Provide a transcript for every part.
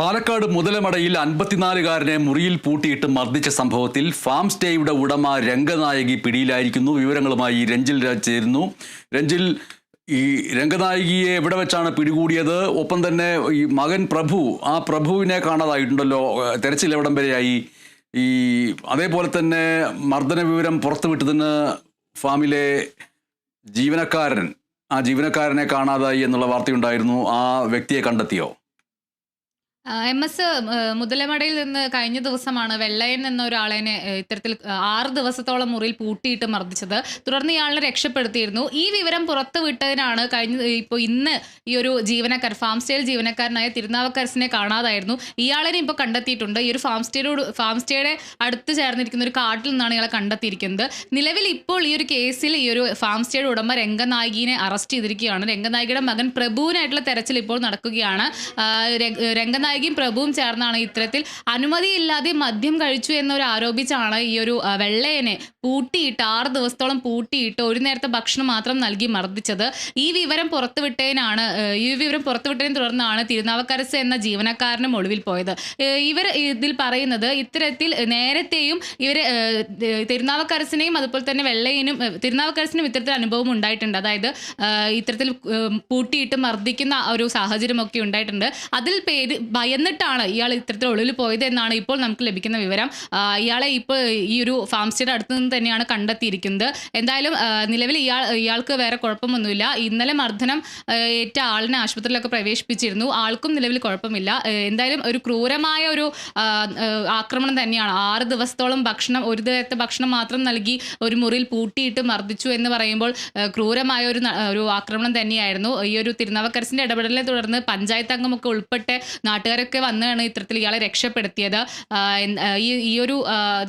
പാലക്കാട് മുതലമടയിൽ അൻപത്തിനാലുകാരനെ മുറിയിൽ പൂട്ടിയിട്ട് മർദ്ദിച്ച സംഭവത്തിൽ ഫാം സ്റ്റേയുടെ ഉടമ രംഗനായകി പിടിയിലായിരിക്കുന്നു. വിവരങ്ങളുമായി രഞ്ജിൽ രാജ് ചേരുന്നു. രഞ്ജിൽ ഈ രംഗനായകിയെ എവിടെ വെച്ചാണ് പിടികൂടിയത്? ഒപ്പം തന്നെ ഈ മകൻ പ്രഭു ആ പ്രഭുവിനെ കാണാതായിട്ടുണ്ടല്ലോ. തെരച്ചിൽ എവിടം വരെയായി? ഈ അതേപോലെ തന്നെ മർദ്ദന വിവരം പുറത്തുവിട്ടതിന് ഫാമിലെ ജീവനക്കാരൻ ആ ജീവനക്കാരനെ കാണാതായി എന്നുള്ള വാർത്തയുണ്ടായിരുന്നു. ആ വ്യക്തിയെ കണ്ടെത്തിയോ? എം എസ് മുതലമടയിൽ നിന്ന് കഴിഞ്ഞ ദിവസമാണ് വെള്ളയൻ എന്ന ഒരാളെ ഇത്തരത്തിൽ ആറ് ദിവസത്തോളം മുറിയിൽ പൂട്ടിയിട്ട് മർദ്ദിച്ചത്. തുടർന്ന് ഇയാളെ രക്ഷപ്പെടുത്തിയിരുന്നു. ഈ വിവരം പുറത്തുവിട്ടതിനാണ് കഴിഞ്ഞ ഇപ്പോൾ ഇന്ന് ഈ ഒരു ജീവനക്കാർ ഫാം സ്റ്റേയിൽ ജീവനക്കാരനായ തിരുനാവക്കരസിനെ കാണാതായിരുന്നു. ഇയാളെ ഇപ്പോൾ കണ്ടെത്തിയിട്ടുണ്ട്. ഈ ഒരു ഫാം സ്റ്റേയോട് ഫാം സ്റ്റേയുടെ അടുത്ത് ചേർന്നിരിക്കുന്ന ഒരു കാട്ടിൽ നിന്നാണ് ഇയാളെ കണ്ടെത്തിയിരിക്കുന്നത്. നിലവിൽ ഇപ്പോൾ ഈ ഒരു കേസിൽ ഈ ഒരു ഫാം സ്റ്റേയുടെ ഉടമ രംഗനായികിനെ അറസ്റ്റ് ചെയ്തിരിക്കുകയാണ്. രംഗനായികയുടെ മകൻ പ്രഭുവിനായിട്ടുള്ള തെരച്ചിൽ ഇപ്പോൾ നടക്കുകയാണ്. ആ, രംഗ- രംഗനായകിയും പ്രഭുവും ചേർന്നാണ് ഇത്തരത്തിൽ അനുമതിയില്ലാതെ മദ്യം കഴിച്ചു എന്നൊരു ആരോപിച്ചാണ് ഈ ഒരു വെള്ളയനെ പൂട്ടിയിട്ട് ആറ് ദിവസത്തോളം പൂട്ടിയിട്ട് ഒരു നേരത്തെ ഭക്ഷണം മാത്രം നൽകി മർദ്ദിച്ചത്. ഈ വിവരം പുറത്തുവിട്ടതിനാണ് ഈ വിവരം പുറത്തുവിട്ടതിനെ തുടർന്നാണ് തിരുനാവക്കരസ് എന്ന ജീവനക്കാരനും ഒളിവിൽ പോയത്. ഇവർ ഇതിൽ പറയുന്നത് ഇത്തരത്തിൽ നേരത്തെയും ഇവർ തിരുനാവക്കരസിനെയും അതുപോലെ തന്നെ വെള്ളയിനും തിരുനാവക്കരസിനും ഇത്തരത്തിൽ അനുഭവം ഉണ്ടായിട്ടുണ്ട്. അതായത് ഇത്തരത്തിൽ പൂട്ടിയിട്ട് മർദ്ദിക്കുന്ന ഒരു സാഹചര്യമൊക്കെ ഉണ്ടായിട്ടുണ്ട്. അതിൽ പേര് ഭയന്നിട്ടാണ് ഇയാൾ ഇത്തരത്തിൽ ഒളിവിൽ പോയത് എന്നാണ് ഇപ്പോൾ നമുക്ക് ലഭിക്കുന്ന വിവരം. ഇയാളെ ഇപ്പോൾ ഈ ഒരു ഫാം സ്റ്റേയുടെ അടുത്ത് നിന്ന് തന്നെയാണ് കണ്ടെത്തിയിരിക്കുന്നത്. എന്തായാലും നിലവിൽ ഇയാൾ ഇയാൾക്ക് വേറെ കുഴപ്പമൊന്നുമില്ല. ഇന്നലെ മർദ്ദനം ഏറ്റ ആളിനെ ആശുപത്രിയിലൊക്കെ പ്രവേശിപ്പിച്ചിരുന്നു. ആൾക്കും നിലവിൽ കുഴപ്പമില്ല. എന്തായാലും ഒരു ക്രൂരമായ ഒരു ആക്രമണം തന്നെയാണ്. ആറ് ദിവസത്തോളം ഭക്ഷണം ഒരു ദിവസത്തെ ഭക്ഷണം മാത്രം നൽകി ഒരു മുറിയിൽ പൂട്ടിയിട്ട് മർദ്ദിച്ചു എന്ന് പറയുമ്പോൾ ക്രൂരമായ ഒരു ഒരു ആക്രമണം തന്നെയായിരുന്നു. ഈ ഒരു തിരുനാവക്കരസിന്റെ ഇടപെടലിനെ തുടർന്ന് പഞ്ചായത്ത് അംഗമൊക്കെ ഉൾപ്പെട്ട് നാട്ടുകാരൊക്കെ വന്നാണ് ഇത്തരത്തിൽ ഇയാളെ രക്ഷപ്പെടുത്തിയത്. ഈ ഈ ഒരു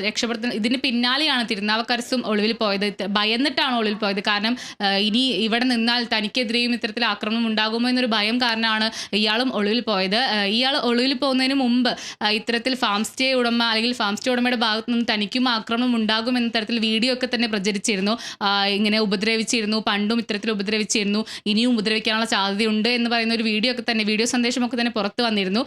രക്ഷപ്പെടുത്തുന്ന ഇതിന് പിന്നാലെയാണ് തിരുനാവക്കരസും ഒളിവിൽ പോയത്. ഭയന്നിട്ടാണ് ഒളിവിൽ പോയത്. കാരണം ഇനി ഇവിടെ നിന്നാൽ തനിക്കെതിരെയും ഇത്തരത്തിൽ ആക്രമണം ഉണ്ടാകുമോ എന്നൊരു ഭയം കാരണമാണ് ഇയാളും ഒളിവിൽ പോയത്. ഇയാൾ ഒളിവിൽ പോകുന്നതിന് മുമ്പ് ഇത്തരത്തിൽ ഫാം സ്റ്റേ ഉടമ അല്ലെങ്കിൽ ഫാം സ്റ്റേ ഉടമയുടെ ഭാഗത്തു നിന്ന് തനിക്കും ആക്രമണം ഉണ്ടാകും എന്ന തരത്തിൽ വീഡിയോ ഒക്കെ തന്നെ പ്രചരിച്ചിരുന്നു. ഇങ്ങനെ ഉപദ്രവിച്ചിരുന്നു. പണ്ടും ഇത്തരത്തിൽ ഉപദ്രവിച്ചിരുന്നു. ഇനിയും ഉപദ്രവിക്കാനുള്ള സാധ്യതയുണ്ട് എന്ന് പറയുന്ന ഒരു വീഡിയോ ഒക്കെ തന്നെ വീഡിയോ സന്ദേശമൊക്കെ തന്നെ പുറത്തു വന്നിരുന്നു.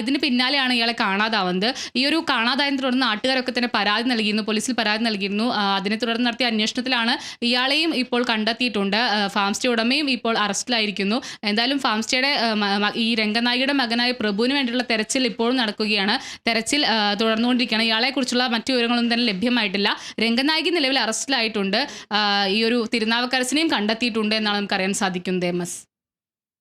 ഇതിന് പിന്നാലെയാണ് ഇയാളെ കാണാതാവുന്നത്. ഈ ഒരു കാണാതായതിനെ തുടർന്ന് നാട്ടുകാരൊക്കെ തന്നെ പരാതി നൽകിയിരുന്നു പോലീസിൽ പരാതി നൽകിയിരുന്നു. അതിനെ തുടർന്ന് നടത്തിയ അന്വേഷണത്തിലാണ് ഇയാളെയും ഇപ്പോൾ കണ്ടെത്തിയിട്ടുണ്ട്. ഫാം സ്റ്റേ ഉടമയും ഇപ്പോൾ അറസ്റ്റിലായിരിക്കുന്നു. എന്തായാലും ഫാം സ്റ്റേയുടെ ഈ രംഗനായികയുടെ മകനായ പ്രഭുവിന് വേണ്ടിയുള്ള തെരച്ചിൽ ഇപ്പോഴും നടക്കുകയാണ്. തെരച്ചിൽ തുടർന്നുകൊണ്ടിരിക്കുകയാണ്. ഇയാളെക്കുറിച്ചുള്ള മറ്റു വിവരങ്ങളൊന്നും തന്നെ ലഭ്യമായിട്ടില്ല. രംഗനായിക നിലവിൽ അറസ്റ്റിലായിട്ടുണ്ട്. ഈ ഒരു തിരുനാവക്കരസിനെയും കണ്ടെത്തിയിട്ടുണ്ട് എന്നാണ് നമുക്കറിയാൻ സാധിക്കുന്നത് എം എസ്